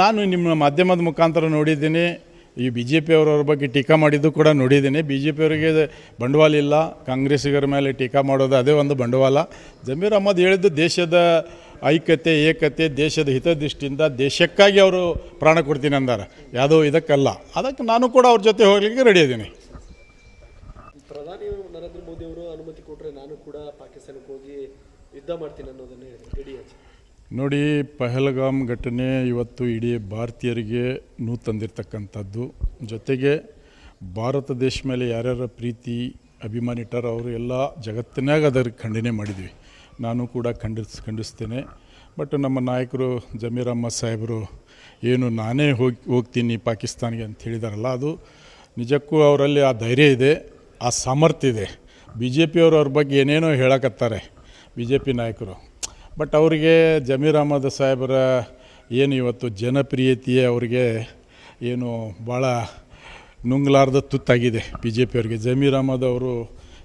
ನಾನು ನಿಮ್ಮ ಮಾಧ್ಯಮದ ಮುಖಾಂತರ ನೋಡಿದ್ದೀನಿ. ಈ ಬಿ ಜೆ ಪಿಯವರವ್ರ ಬಗ್ಗೆ ಟೀಕಾ ಮಾಡಿದ್ದು ಕೂಡ ನೋಡಿದ್ದೀನಿ. ಬಿ ಜೆ ಪಿಯವರಿಗೆ ಬಂಡವಾಳ ಇಲ್ಲ. ಕಾಂಗ್ರೆಸ್ಸಿಗರ ಮೇಲೆ ಟೀಕಾ ಮಾಡೋದು ಅದೇ ಒಂದು ಬಂಡವಾಳ. ಜಮೀರ್ ಅಹಮದ್ ಹೇಳಿದ್ದು ದೇಶದ ಐಕ್ಯತೆ, ಏಕತೆ, ದೇಶದ ಹಿತದೃಷ್ಟಿಯಿಂದ ದೇಶಕ್ಕಾಗಿ ಅವರು ಪ್ರಾಣ ಕೊಡ್ತೀನಿ ಅಂದಾರ. ಯಾವುದೋ ಇದಕ್ಕಲ್ಲ. ಅದಕ್ಕೆ ನಾನು ಕೂಡ ಅವ್ರ ಜೊತೆ ಹೋಗಲಿಕ್ಕೆ ರೆಡಿ ಇದ್ದೀನಿ. ಪ್ರಧಾನಿ ನರೇಂದ್ರ ಮೋದಿ ಅವರು ಅನುಮತಿ ಕೊಟ್ಟರೆ ನಾನು ಕೂಡ ಪಾಕಿಸ್ತಾನಕ್ಕೆ ಹೋಗಿ ಯುದ್ಧ ಮಾಡ್ತೀನಿ ಅನ್ನೋದನ್ನು ನೋಡಿ, ಪಹಲ್ಗಾಮ್ ಘಟನೆ ಇವತ್ತು ಇಡೀ ಭಾರತೀಯರಿಗೆ ನೂ ತಂದಿರತಕ್ಕಂಥದ್ದು. ಜೊತೆಗೆ ಭಾರತ ದೇಶ ಮೇಲೆ ಯಾರ್ಯಾರ ಪ್ರೀತಿ ಅಭಿಮಾನಿಟ್ಟಾರ ಅವರು ಎಲ್ಲ ಜಗತ್ತಿನಾಗ ಅದರ ಖಂಡನೆ ಮಾಡಿದ್ವಿ. ನಾನು ಕೂಡ ಖಂಡಿಸ್, ಖಂಡಿಸ್ತೇನೆ. ಬಟ್ ನಮ್ಮ ನಾಯಕರು ಜಮೀರ್ ಸಾಹೇಬರು ಏನು ನಾನೇ ಹೋಗಿ, ಹೋಗ್ತೀನಿ ಪಾಕಿಸ್ತಾನಿಗೆ ಅಂತ ಹೇಳಿದಾರಲ್ಲ, ಅದು ನಿಜಕ್ಕೂ ಅವರಲ್ಲಿ ಆ ಧೈರ್ಯ ಇದೆ, ಆ ಸಾಮರ್ಥ್ಯ ಇದೆ. ಬಿ ಜೆ ಪಿಯವರು ಅವ್ರ ಬಗ್ಗೆ ಏನೇನೋ ಹೇಳಕತ್ತಾರೆ ಬಿ ಜೆ ಪಿ ನಾಯಕರು. ಬಟ್ ಅವರಿಗೆ ಜಮೀರ್ ಅಹಮದ್ ಸಾಹೇಬರ ಏನು ಇವತ್ತು ಜನಪ್ರಿಯತೆಯೇ ಅವರಿಗೆ ಏನು ಭಾಳ ನುಂಗ್ಲಾರ್ದ ತುತ್ತಾಗಿದೆ ಬಿ ಜೆ ಪಿಯವರಿಗೆ ಜಮೀರ್ ಅಹಮದ್ ಅವರು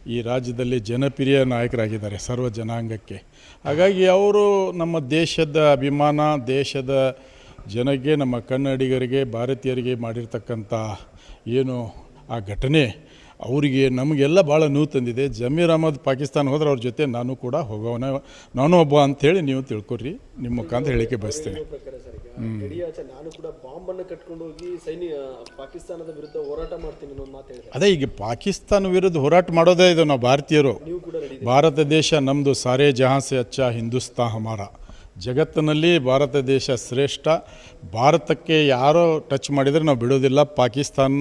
ಈ ರಾಜ್ಯದಲ್ಲಿ ಜನಪ್ರಿಯ ನಾಯಕರಾಗಿದ್ದಾರೆ ಸರ್ವ ಜನಾಂಗಕ್ಕೆ. ಹಾಗಾಗಿ ಅವರು ನಮ್ಮ ದೇಶದ ಅಭಿಮಾನ, ದೇಶದ ಜನಕ್ಕೆ ನಮ್ಮ ಕನ್ನಡಿಗರಿಗೆ, ಭಾರತೀಯರಿಗೆ ಮಾಡಿರ್ತಕ್ಕಂಥ ಏನು ಆ ಘಟನೆ ಅವರಿಗೆ ನಮಗೆಲ್ಲ ಭಾಳ ನೋವು ತಂದಿದೆ. ಜಮೀರ್ ಅಹಮದ್ ಪಾಕಿಸ್ತಾನ ಹೋದ್ರೆ ಅವ್ರ ಜೊತೆ ನಾನು ಕೂಡ ಹೋಗೋವನ ನಾನು ಒಬ್ಬ ಅಂಥೇಳಿ ನೀವು ತಿಳ್ಕೊರಿ ನಿಮ್ಮ ಮುಖಾಂತರ ಹೇಳಿಕೆ ಬಯಸ್ತೇನೆ. ಅದೇ ಈಗ ಪಾಕಿಸ್ತಾನ ವಿರುದ್ಧ ಹೋರಾಟ ಮಾಡೋದೇ ಇದು ನಾವು ಭಾರತೀಯರು. ಭಾರತ ದೇಶ ನಮ್ಮದು ಸಾರೇ ಜಹಾಸೆ ಅಚ್ಚ ಹಿಂದೂಸ್ತಾ ಹಮಾರ. ಜಗತ್ತಿನಲ್ಲಿ ಭಾರತ ದೇಶ ಶ್ರೇಷ್ಠ, ಭಾರತಕ್ಕೆ ಯಾರೋ ಟಚ್ ಮಾಡಿದರೆ ನಾವು ಬಿಡೋದಿಲ್ಲ. ಪಾಕಿಸ್ತಾನ್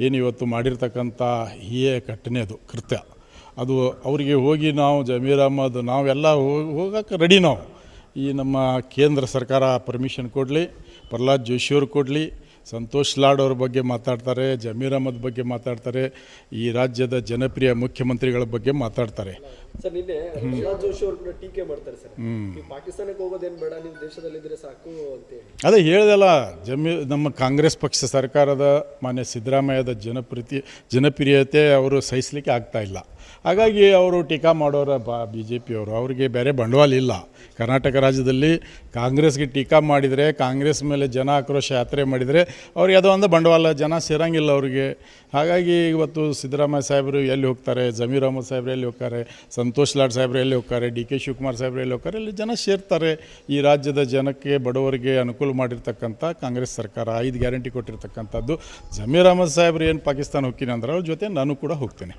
ಏನು ಇವತ್ತು ಮಾಡಿರ್ತಕ್ಕಂಥ ಹೀಯೇ ಘಟನೆ ಅದು, ಕೃತ್ಯ. ಅದು ಅವರಿಗೆ ಹೋಗಿ ನಾವು ಜಮೀರ್ ಅಹಮದ್, ನಾವೆಲ್ಲ ಹೋಗೋಕೆ ರೆಡಿ ನಾವು. ಈ ನಮ್ಮ ಕೇಂದ್ರ ಸರ್ಕಾರ ಪರ್ಮಿಷನ್ ಕೊಡಲಿ, ಪ್ರಹ್ಲಾದ್ ಜೋಶಿಯವ್ರು ಕೊಡಲಿ, ಸಂತೋಷ್ ಲಾಡ್ ಅವ್ರ ಬಗ್ಗೆ ಮಾತಾಡ್ತಾರೆ, ಜಮೀರ್ ಅಹಮದ್ ಬಗ್ಗೆ ಮಾತಾಡ್ತಾರೆ, ಈ ರಾಜ್ಯದ ಜನಪ್ರಿಯ ಮುಖ್ಯಮಂತ್ರಿಗಳ ಬಗ್ಗೆ ಮಾತಾಡ್ತಾರೆ. ಸರ್ ನಿನ್ನೆ ಪ್ರಹ್ಲಾದ್ ಜೋಶಿ ಅವರು ಕೂಡ ಟೀಕೆ ಮಾಡ್ತಾರೆ ಸರ್. ನೀವು ಪಾಕಿಸ್ತಾನಕ್ಕೆ ಹೋಗೋದೇನ್ ಬೇಡ ನೀವು ದೇಶದಲ್ಲಿದ್ರೆ ಸಾಕು ಅದೇ ಹೇಳ್ದಲ್ಲ ಜಮೀ ನಮ್ಮ ಕಾಂಗ್ರೆಸ್ ಪಕ್ಷ ಸರ್ಕಾರದ ಮಾನ್ಯ ಸಿದ್ದರಾಮಯ್ಯದ ಜನಪ್ರೀತಿ ಜನಪ್ರಿಯತೆ ಅವರು ಸಹಿಸ್ಲಿಕ್ಕೆ ಆಗ್ತಾ ಇಲ್ಲ. ಹಾಗಾಗಿ ಅವರು ಟೀಕಾ ಮಾಡೋರ ಬಾ ಬಿ ಜೆ ಪಿಯವರು ಅವರಿಗೆ ಬೇರೆ ಬಂಡವಾಳ ಇಲ್ಲ. ಕರ್ನಾಟಕ ರಾಜ್ಯದಲ್ಲಿ ಕಾಂಗ್ರೆಸ್ಗೆ ಟೀಕಾ ಮಾಡಿದರೆ ಕಾಂಗ್ರೆಸ್ ಮೇಲೆ ಜನ ಆಕ್ರೋಶ ಯಾತ್ರೆ ಮಾಡಿದರೆ ಅವ್ರಿಗೆ ಯಾವುದೋ ಒಂದು ಬಂಡವಾಳ ಜನ ಸೇರಂಗಿಲ್ಲ ಅವರಿಗೆ. ಹಾಗಾಗಿ ಇವತ್ತು ಸಿದ್ದರಾಮಯ್ಯ ಸಾಹೇಬರು ಎಲ್ಲಿ ಹೋಗ್ತಾರೆ ಜಮೀರ್ ಅಹಮದ್ ಸಾಹೇಬರು ಎಲ್ಲಿ ಹೋಗ್ತಾರೆ ಸಂತೋಷ್ ಲಾಡ್ ಸಾಹೇಬ್ರು ಎಲ್ಲಿ ಹೋಗ್ತಾರೆ, ಡಿ ಕೆ ಶಿವಕುಮಾರ್ ಸಾಹೇಬ್ರು ಎಲ್ಲಿ ಹೋಗ್ತಾರೆ ಇಲ್ಲಿ ಜನ ಸೇರ್ತಾರೆ. ಈ ರಾಜ್ಯದ ಜನಕ್ಕೆ, ಬಡವರಿಗೆ ಅನುಕೂಲ ಮಾಡಿರ್ತಕ್ಕಂಥ ಕಾಂಗ್ರೆಸ್ ಸರ್ಕಾರ, ಐದು ಗ್ಯಾರಂಟಿ ಕೊಟ್ಟಿರ್ತಕ್ಕಂಥದ್ದು. ಜಮೀರ್ ಅಹಮದ್ ಸಾಹೇಬ್ರು ಏನು ಪಾಕಿಸ್ತಾನ ಹೋಗ್ತೀನಿ ಅಂದ್ರೆ, ಅವ್ರ ಜೊತೆ ನಾನು ಕೂಡ ಹೋಗ್ತೇನೆ.